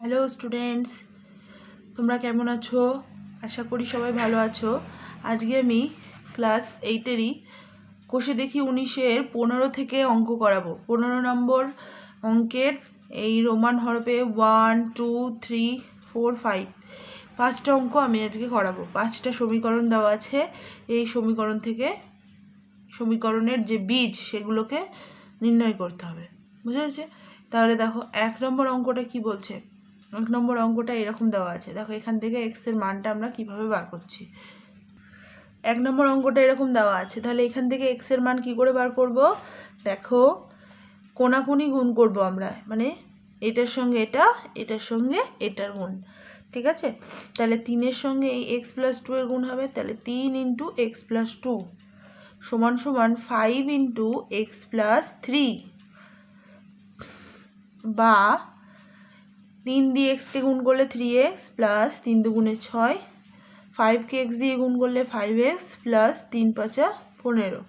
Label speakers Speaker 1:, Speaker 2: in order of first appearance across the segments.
Speaker 1: Hello students তোমরা কেমন আছো? আশা করি সবাই ভালো আছো। আজকে আমি ক্লাস এইটেরই কোষে দেখি উনিশের পনেরো থেকে অঙ্ক করাবো। পনেরো নম্বর অঙ্কের এই রোমান হরফে one two three four five পাঁচটা অঙ্ক আমি আজকে করাবো। পাঁচটা সমীকরণ দেওয়া আছে। এই সমীকরণ থেকে সমীকরণের যে বীজ, সেগুলোকে নির্ণয় করতে হবে। বুঝা গেছে? তাহলে দেখো, এক নম্বর অঙ্কটা কি বলছে? এক নম্বর অঙ্কটা এরকম দেওয়া আছে। দেখো, এখান থেকে এক্সের মানটা আমরা কীভাবে বার করছি? এক নম্বর অঙ্কটা এরকম দেওয়া আছে। তাহলে এখান থেকে এক্সের মান কি করে বার করব? দেখো, কোনাকুনি গুণ করব আমরা। মানে এটার সঙ্গে এটা, এটার সঙ্গে এটার গুণ। ঠিক আছে? তাহলে তিনের সঙ্গে এই এক্স প্লাস টু এর গুণ হবে। তাহলে তিন ইন্টু এক্স প্লাস টু সমান সমান five into x plus three বা তিন দিয়ে এক্সকে গুণ করলে থ্রি এক্স প্লাস তিন দুগুণে ছয় ফাইভকে এক্স দিয়ে গুণ করলে ফাইভ এক্স প্লাস তিন পাঁচা পনেরো।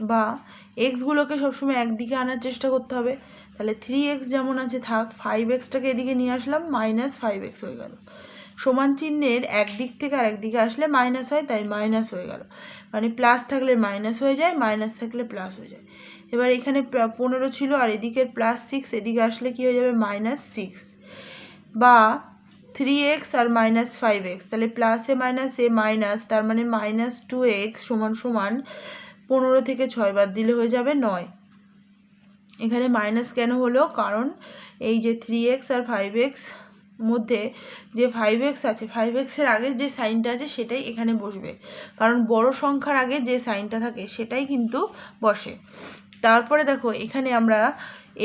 Speaker 1: বা এক্সগুলোকে সবসময় একদিকে আনার চেষ্টা করতে হবে। তাহলে থ্রি এক্স যেমন আছে, থাক ফাইভ এক্সটাকে এদিকে নিয়ে আসলাম মাইনাস ফাইভ এক্স হয়ে গেল। সমান চিহ্নের একদিক থেকে আর একদিকে আসলে মাইনাস হয়, তাই মাইনাস হয়ে গেল। মানে প্লাস থাকলে মাইনাস হয়ে যায় মাইনাস থাকলে প্লাস হয়ে যায়। এবার এখানে পনেরো ছিল আর এদিকের প্লাস সিক্স এদিকে আসলে কী হয়ে যাবে? মাইনাস সিক্স বা থ্রি এক্স আর মাইনাস ফাইভ এক্স তাহলে প্লাসে মাইনাস এ মাইনাস তার মানে মাইনাস টু এক্স সমান সমান পনেরো থেকে ছয় বাদ দিলে হয়ে যাবে নয়। এখানে মাইনাস কেন হলো? কারণ এই যে থ্রি এক্স আর ফাইভ এক্স মধ্যে যে ফাইভ এক্স আছে ফাইভ এক্সের আগে যে সাইনটা আছে সেটাই এখানে বসবে। কারণ বড় সংখ্যার আগে যে সাইনটা থাকে সেটাই কিন্তু বসে। তারপরে দেখো, এখানে আমরা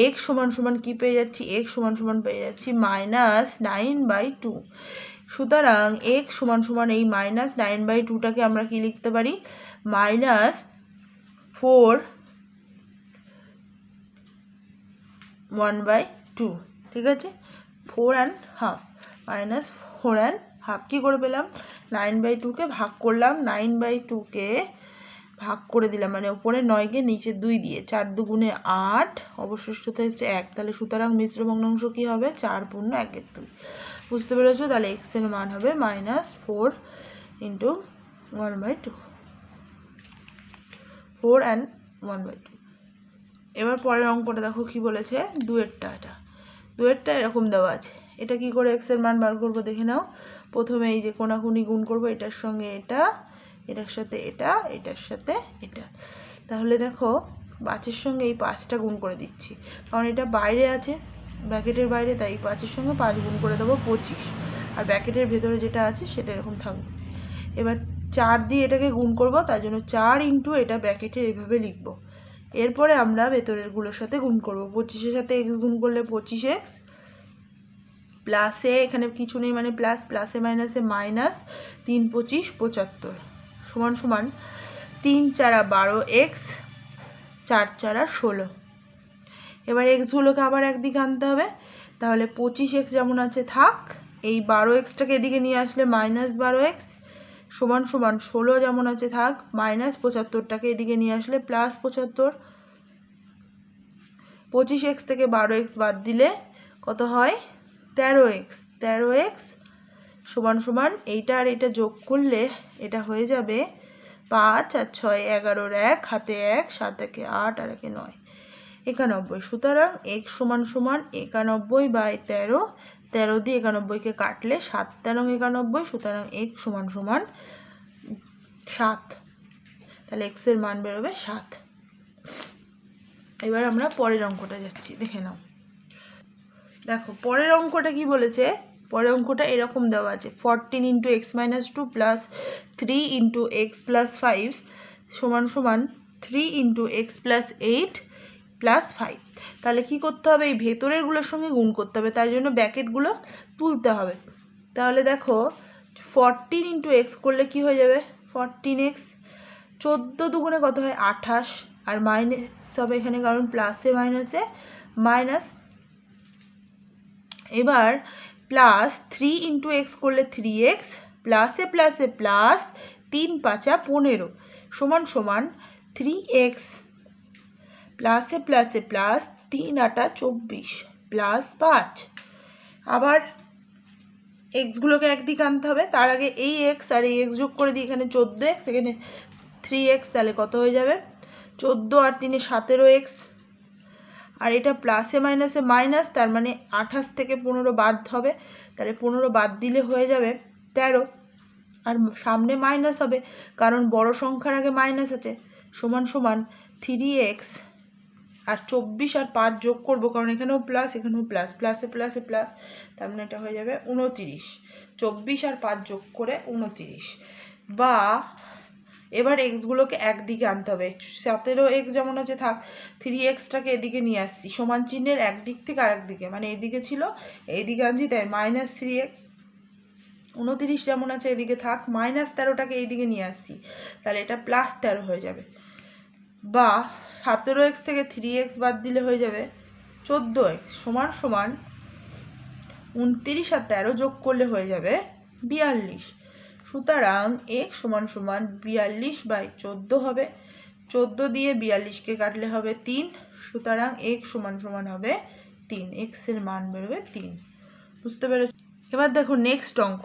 Speaker 1: এক্স সমান সমান কী পেয়ে যাচ্ছি? এক্স সমান সমান পেয়ে যাচ্ছি মাইনাস নাইন বাই টু সুতরাং এক্স সমান সমান এই মাইনাস নাইন বাই টুটাকে আমরা কি লিখতে পারি? Minus four one by two ঠিক আছে? Four and half minus four and half কী করে পেলাম? নাইন বাই টুকে ভাগ করলাম। নাইন বাই টুকে ভাগ করে দিলাম মানে ওপরে নয়কে নিচে দুই দিয়ে, চার দুগুণে আট অবশিষ্টতে হচ্ছে এক, তাহলে সুতরাং মিশ্র ভগ্নাংশ কী হবে? চার পূর্ণ একের দুই। বুঝতে পেরেছ? তাহলে এক্সের মান হবে minus four into one by two four and one by two এবার পরের অঙ্কটা দেখো কি বলেছে? দুয়েরটা এটা। দুয়েরটা এরকম দেওয়া আছে। এটা কি করে এক্সের মান বার করব দেখে নাও। প্রথমে এই যে কোনাকুনি গুণ করব, এটার সঙ্গে এটা এটার সাথে এটা, এটার সাথে এটা। তাহলে দেখো, পাঁচের সঙ্গে এই পাঁচটা গুণ করে দিচ্ছি। কারণ এটা বাইরে আছে ব্যাকেটের বাইরে, তাই এই পাঁচের সঙ্গে পাঁচ গুণ করে দেবো পঁচিশ। আর ব্যাকেটের ভেতরে যেটা আছে, সেটা এরকম থাকবে। এবার চার দিয়ে এটাকে গুণ করব, তার জন্য চার ইন্টু এটা ব্র্যাকেটে এইভাবে লিখব। এরপরে আমরা ভেতরেরগুলোর সাথে গুণ করব। পঁচিশের সাথে এক্স গুণ করলে পঁচিশ এক্স প্লাসে এখানে কিছু নেই মানে প্লাস প্লাসে মাইনাসে মাইনাস তিন পঁচিশ, পঁচাত্তর। সমান সমান তিন চারা বারো এক্স চার চারা ষোলো। এবার এক্সগুলোকে আবার একদিকে আনতে হবে। তাহলে পঁচিশ এক্স যেমন আছে থাক, এই বারো এক্সটাকে এদিকে নিয়ে আসলে মাইনাস বারো এক্স সমান সমান ষোলো যেমন আছে থাক মাইনাস পঁচাত্তরটাকে এদিকে নিয়ে আসলে প্লাস পঁচাত্তর। পঁচিশ এক্স থেকে বারো এক্স বাদ দিলে কত হয়? তেরো এক্স তেরো এক্স সমান সমান এইটা আর এটা যোগ করলে এটা হয়ে যাবে পাঁচ আর ছয় এগারোর এক, হাতে এক, সাত একে আট আর একে নয়। একানব্বই। সুতরাং এক সমান সমান একানব্বই বাই তেরো। তেরো দিয়ে একানব্বইকে কাটলে সাত, তেরো একানব্বই, সুতরাং এক সমান সমান সাত। তাহলে এক্সের মান বেরোবে সাত। এবার আমরা পরের অঙ্কটা যাচ্ছি, দেখে নাও। দেখো, পরের অঙ্কটা কি বলেছে? পরের অঙ্কটা এরকম দেওয়া আছে। Fourteen into x minus two plus three into x plus five সমান সমান three into x plus eight plus five তাহলে কি করতে হবে? এই ভেতরেরগুলোর সঙ্গে গুণ করতে হবে। তাই জন্য ব্যাকেটগুলো তুলতে হবে। তাহলে দেখো ফরটিন ইন্টু এক্স করলে কি হয়ে যাবে? ফরটিন এক্স চোদ্দ দুগুণে কত হয়? আঠাশ। আর মাইনাস হবে এখানে কারণ প্লাসে মাইনাসে মাইনাস এবার প্লাস থ্রি ইন্টু এক্স করলে থ্রি এক্স প্লাসে প্লাসে প্লাস তিন পাঁচা পনেরো, সমান সমান থ্রি এক্স প্লাসে প্লাসে প্লাস তিন আটা চব্বিশ প্লাস পাঁচ। আবার এক্সগুলোকে একদিকে আনতে হবে, তার আগে এই এক্স আর এই এক্স যোগ করে দিই, এখানে চোদ্দ এক্স এখানে থ্রি এক্স তাহলে কত হয়ে যাবে? চোদ্দ আর তিনে সতেরো এক্স আর এটা প্লাসে মাইনাসে মাইনাস তার মানে আঠাশ থেকে পনেরো বাদ হবে। তাহলে পনেরো বাদ দিলে হয়ে যাবে তেরো। আর সামনে মাইনাস হবে, কারণ বড় সংখ্যার আগে মাইনাস আছে। সমান সমান থ্রি এক্স আর চব্বিশ আর পাঁচ যোগ করব, কারণ এখানেও প্লাস এখানেও প্লাস প্লাসে প্লাসে প্লাস তার মানে এটা হয়ে যাবে উনতিরিশ। চব্বিশ আর পাঁচ যোগ করে উনতিরিশ। বা এবার এক্সগুলোকে একদিকে আনতে হবে। সতেরো এক্স যেমন আছে, থাক থ্রি এক্সটাকে এদিকে নিয়ে আসছি। সমান চিহ্নের একদিক থেকে আরেক দিকে। মানে এদিকে ছিল এইদিকে আনছি, তাই মাইনাস থ্রি এক্স উনতিরিশ যেমন আছে, এদিকে থাক মাইনাস তেরোটাকে এইদিকে নিয়ে আসছি। তাহলে এটা প্লাস তেরো হয়ে যাবে। বা সতেরো এক্স থেকে থ্রি এক্স বাদ দিলে হয়ে যাবে চোদ্দ এক্স সমান সমান, উনতিরিশ আর তেরো যোগ করলে হয়ে যাবে বিয়াল্লিশ। সুতরাং এক সমান সমান বিয়াল্লিশ বাই চোদ্দ হবে। চোদ্দ দিয়ে বিয়াল্লিশকে কাটলে হবে তিন, সুতরাং এক সমান সমান হবে তিন। এক্সের মান বেরোবে তিন। বুঝতে পেরেছ? এবার দেখো নেক্সট অঙ্ক।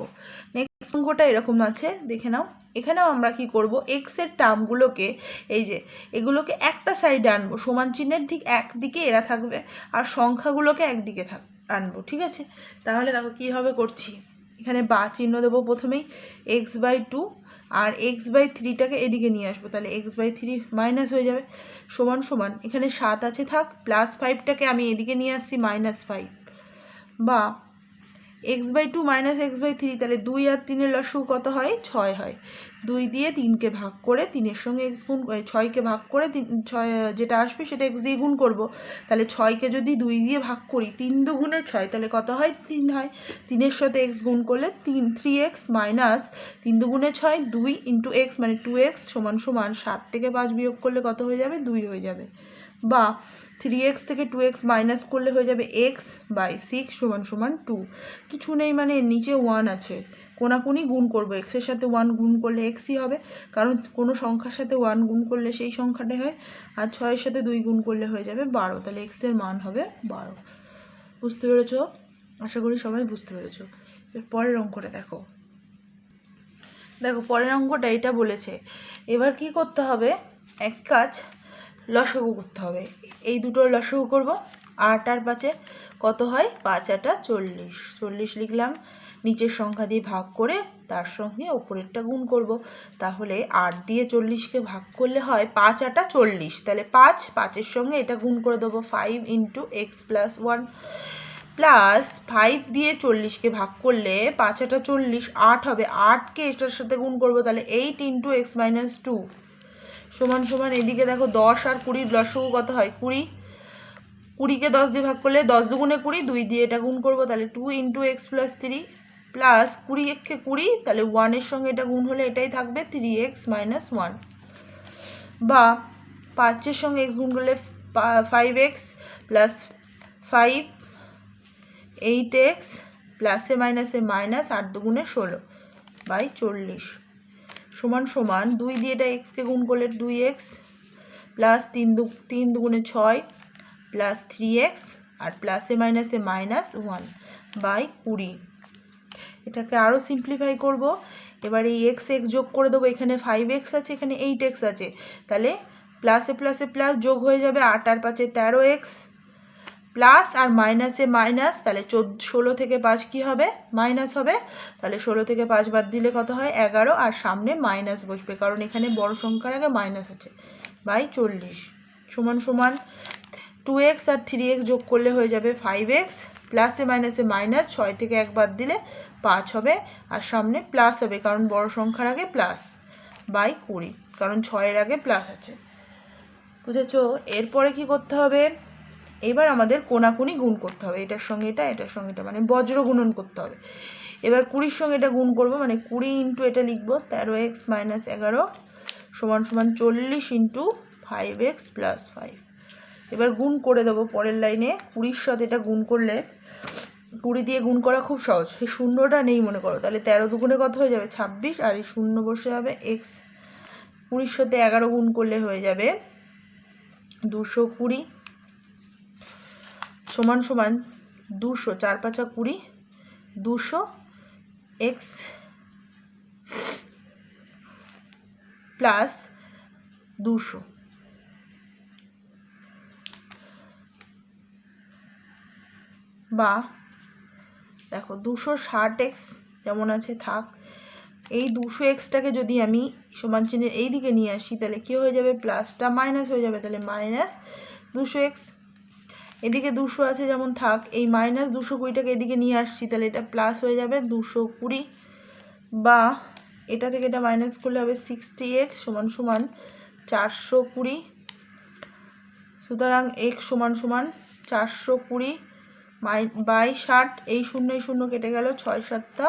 Speaker 1: নেক্সট অঙ্কটা এরকম আছে, দেখে নাও। এখানেও আমরা কি করব? এক্সের টার্মগুলোকে এই যে, এগুলোকে একটা সাইডে আনব। সমান চিহ্নের ঠিক একদিকে এরা থাকবে, আর সংখ্যাগুলোকে একদিকে থাক, আনব, ঠিক আছে? তাহলে দেখো কীভাবে করছি। এখানে বা চিহ্ন দেবো প্রথমেই এক্স বাই টু আর এক্স বাই থ্রিটাকে এদিকে নিয়ে আসব। তাহলে এক্স বাই থ্রি মাইনাস হয়ে যাবে, সমান সমান। এখানে সাত আছে থাক প্লাস ফাইভটাকে আমি এদিকে নিয়ে আসছি মাইনাস ফাইভ বা x by two minus x by three তাহলে দুই আর তিনের লসগু কত হয়? ছয় হয়। দুই দিয়ে তিনকে ভাগ করে তিনের সঙ্গে এক্স গুণ ছয়কে ভাগ করে তিন, ছয় যেটা আসবে সেটা এক্স দিয়ে গুণ করব। তাহলে ছয়কে যদি দুই দিয়ে ভাগ করি, তিন দুগুণে ছয়, তাহলে কত হয়? তিন হয়। তিনের সাথে এক্স গুণ করলে তিন থ্রি এক্স মাইনাস তিন দুগুণে ছয়, দুই ইন্টু এক্স মানে টু এক্স সমান সমান সাত থেকে পাঁচ বিয়োগ করলে কত হয়ে যাবে? দুই হয়ে যাবে। বা থ্রি এক্স থেকে টু এক্স মাইনাস করলে হয়ে যাবে এক্স বাই সিক্স সমান সমান টু কিছু নেই মানে নিচে ওয়ান আছে। কোনাকুনি গুণ করব এক্সের সাথে ওয়ান গুণ করলে এক্সই হবে। কারণ কোনো সংখ্যার সাথে ওয়ান গুণ করলে সেই সংখ্যাটাই হয়। আর ছয়ের সাথে দুই গুণ করলে হয়ে যাবে বারো। তাহলে এক্সের মান হবে বারো। বুঝতে পেরেছ? আশা করি সবাই বুঝতে পেরেছ। এর পরের অঙ্কটা দেখো। দেখো, পরের অঙ্কটা এটা বলেছে। এবার কি করতে হবে? এক কাজ লসাগু করতে হবে। এই দুটোর লসাগু করব। আট আর পাঁচে কত হয়? পাঁচ আটা চল্লিশ। চল্লিশ লিখলাম। নিচের সংখ্যা দিয়ে ভাগ করে তার সঙ্গে ওপরেরটা গুণ করব। তাহলে আট দিয়ে চল্লিশকে ভাগ করলে হয় পাঁচ আটা চল্লিশ। তাহলে পাঁচ, পাঁচের সঙ্গে এটা গুণ করে দেবো five into x plus one plus five দিয়ে চল্লিশকে ভাগ করলে পাঁচ আটা চল্লিশ, আট হবে। আটকে এটার সাথে গুণ করব। তাহলে eight into x minus two সমান সমান এদিকে দেখো দশ আর কুড়ির লসগু কত হয়? কুড়ি। কুড়িকে দশ দিয়ে ভাগ করলে দশ দুগুণে কুড়ি, দুই দিয়ে এটা গুণ করব, তাহলে two into x plus three plus কুড়ি একে কুড়ি, তাহলে ওয়ানের সঙ্গে এটা গুণ হলে এটাই থাকবে থ্রি এক্স মাইনাস ওয়ান বা পাঁচের সঙ্গে এক্স গুণ করলে five x plus five eight x প্লাসে মাইনাসে মাইনাস আট দুগুণে ষোলো, বাই চল্লিশ। সমান সমান দুই দিয়ে এটা এক্সকে গুণ করলে দুই এক্স প্লাস তিন দু তিন দুগুণে ছয় প্লাস থ্রি এক্স আর প্লাসে মাইনাসে মাইনাস ওয়ান বাই কুড়ি। এটাকে আরও সিম্পলিফাই করব। এবার এই এক্স এক্স যোগ করে দেবো, এখানে ফাইভ এক্স আছে, এখানে এইট এক্স আছে। তাহলে প্লাসে প্লাসে প্লাস যোগ হয়ে যাবে আট আর পাঁচে তেরো এক্স প্লাস আর মাইনাসে মাইনাস, তাহলে চোদ্দ ষোলো থেকে পাঁচ কী হবে? মাইনাস হবে। তাহলে ষোলো থেকে পাঁচ বাদ দিলে কত হয়? এগারো। আর সামনে মাইনাস বসবে, কারণ এখানে বড় সংখ্যার আগে মাইনাস আছে। বাই চল্লিশ। সমান সমান টু এক্স আর থ্রি এক্স যোগ করলে হয়ে যাবে ফাইভ এক্স প্লাসে মাইনাসে মাইনাস ছয় থেকে এক বাদ দিলে পাঁচ হবে। আর সামনে প্লাস হবে, কারণ বড় সংখ্যার আগে প্লাস বাই কুড়ি। কারণ ছয়ের আগে প্লাস আছে। বুঝেছ? এরপরে কি করতে হবে? এবার আমাদের কোনাকুনি গুণ করতে হবে। এটার সঙ্গে এটা, এটার সঙ্গে এটা মানে বজ্র গুণন করতে হবে। এবার কুড়ির সঙ্গে এটা গুণ করব মানে কুড়ি ইন্টু এটা লিখব, তেরো এক্স মাইনাস এগারো সমান সমান চল্লিশ into five x plus five এবার গুণ করে দেবো পরের লাইনে, কুড়ির সাথে এটা গুণ করলে, কুড়ি দিয়ে গুণ করা খুব সহজ। সেই শূন্যটা নেই মনে করো, তাহলে তেরো দুগুণে কত হয়ে যাবে? ছাব্বিশ, আর এই শূন্য বসে যাবে এক্স কুড়ির সাথে এগারো গুণ করলে হয়ে যাবে দুশো কুড়ি। সমান সমান দুশো, চার পাঁচা কুড়ি, দুশো এক্স প্লাস দুশো। বা দেখো দুশো ষাট এক্স যেমন আছে, থাক। এই দুশো এক্সটাকে যদি আমি সমান চিহ্নের এই দিকে নিয়ে আসি, তাহলে কী হয়ে যাবে? প্লাসটা মাইনাস হয়ে যাবে, তাহলে মাইনাস দুশো এক্স এদিকে দুশো আছে, যেমন থাক। এই মাইনাস দুশো কুড়িটাকে এদিকে নিয়ে আসছি, তাহলে এটা প্লাস হয়ে যাবে দুশো কুড়ি। বা এটা থেকে এটা মাইনাস করলে হবে সিক্সটি এক্স সমান সমান চারশো কুড়ি। সুতরাং এক্স সমান সমান চারশো কুড়ি বাই ষাট, এই শূন্য এই শূন্য কেটে গেল ছয় সাতটা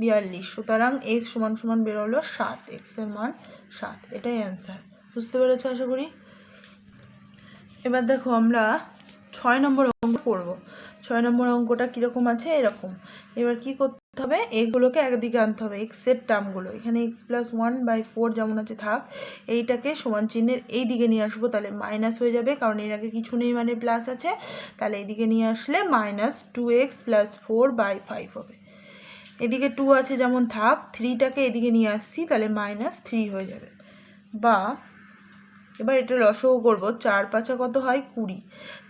Speaker 1: বিয়াল্লিশ। সুতরাং এক্স সমান সমান বেরোলো সাত এক্সের মান সাত। এটাই অ্যান্সার বুঝতে পেরেছ আশা করি? এবার দেখো আমরা ছয় নম্বর অঙ্ক করব ছয় নম্বর অঙ্কটা কীরকম আছে? এরকম। এবার কি করতে হবে? এগুলোকে একদিকে আনতে হবে। এক্সের টার্মগুলো এখানে x plus one by four যেমন আছে, থাক। এইটাকে সমান চিহ্নের এই দিকে নিয়ে আসব, তাহলে মাইনাস হয়ে যাবে। কারণ এর আগে কিছু নেই মানে প্লাস আছে। তাহলে এইদিকে নিয়ে আসলে minus two x plus four by five হবে। এদিকে টু আছে যেমন, থাক। থ্রিটাকে এদিকে নিয়ে আসছি, তাহলে মাইনাস থ্রি হয়ে যাবে। বা এবার এটা লসও করব। চার পাঁচা কত হয়? কুড়ি।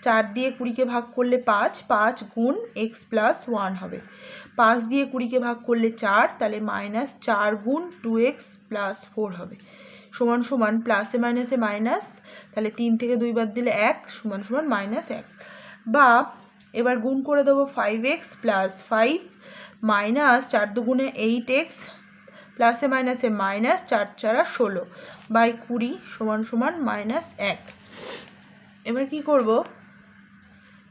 Speaker 1: চার দিয়ে কুড়িকে ভাগ করলে পাঁচ। পাঁচ গুণ এক্স প্লাস ওয়ান হবে। পাঁচ দিয়ে কুড়িকে ভাগ করলে চার, তাহলে মাইনাস চার গুণ টু এক্স প্লাস ফোর হবে। সমান সমান প্লাসে মাইনাসে মাইনাস, তাহলে তিন থেকে দুই বাদ দিলে এক, সমান সমান মাইনাস এক। বা এবার গুণ করে দেবো five x plus five minus চার দুগুণে এইট এক্স প্লাসে মাইনাসে মাইনাস চার চারা ষোলো বাই কুড়ি সমান সমান মাইনাস এক। এবার কি করব?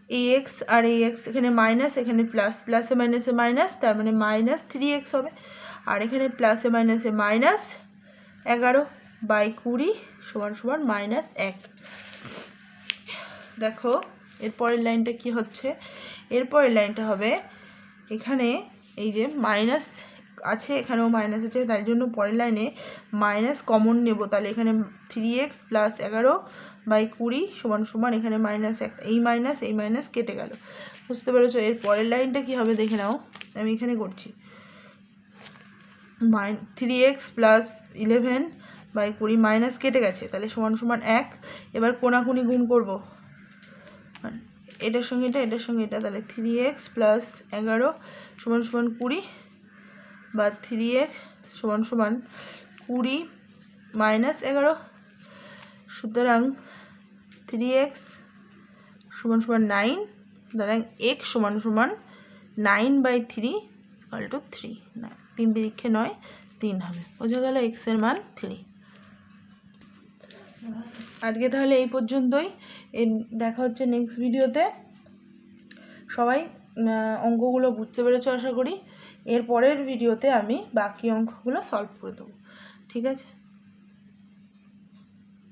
Speaker 1: এই এক্স আর এই এক্স এখানে মাইনাস, এখানে প্লাস, প্লাসে মাইনাসে মাইনাস, তার মানে মাইনাস থ্রি এক্স হবে। আর এখানে প্লাসে মাইনাসে মাইনাস এগারো বাই কুড়ি সমান সমান মাইনাস এক। দেখো এরপরের লাইনটা কি হচ্ছে? এরপরের লাইনটা হবে এখানে এই যে মাইনাস আছে এখানেও মাইনাস আছে, তাই জন্য পরের লাইনে মাইনাস কমন নেব। তাহলে এখানে থ্রি এক্স প্লাস এগারো বাই কুড়ি সমান সমান এখানে মাইনাস এক, এই মাইনাস এই মাইনাস কেটে গেল। বুঝতে পেরেছ? এর পরের লাইনটা কী হবে দেখে নাও, আমি এখানে করছি। মাই three x plus eleven by কুড়ি মাইনাস কেটে গেছে, তাহলে সমান সমান এক। এবার কোনাকুনি গুণ করব। এটার সঙ্গে এটা, এটার সঙ্গে এটা, তাহলে থ্রি এক্স প্লাস এগারো সমান সমান কুড়ি বা থ্রি এক্স সমান সমান কুড়ি মাইনাস এগারো। সুতরাং থ্রি এক্স সমান সমান নাইন সুতরাং এক্স সমান সমান nine by three equal to three না তিন তিরিক্ষে নয়, তিন হবে। বোঝা গেল এক্সের মান থ্রি আজকে তাহলে এই পর্যন্তই। দেখা হচ্ছে নেক্সট ভিডিওতে সবাই অঙ্কগুলো বুঝতে পেরেছ আশা করি। এর পরের ভিডিওতে আমি বাকি অঙ্কগুলো সলভ করে দেবো। ঠিক আছে?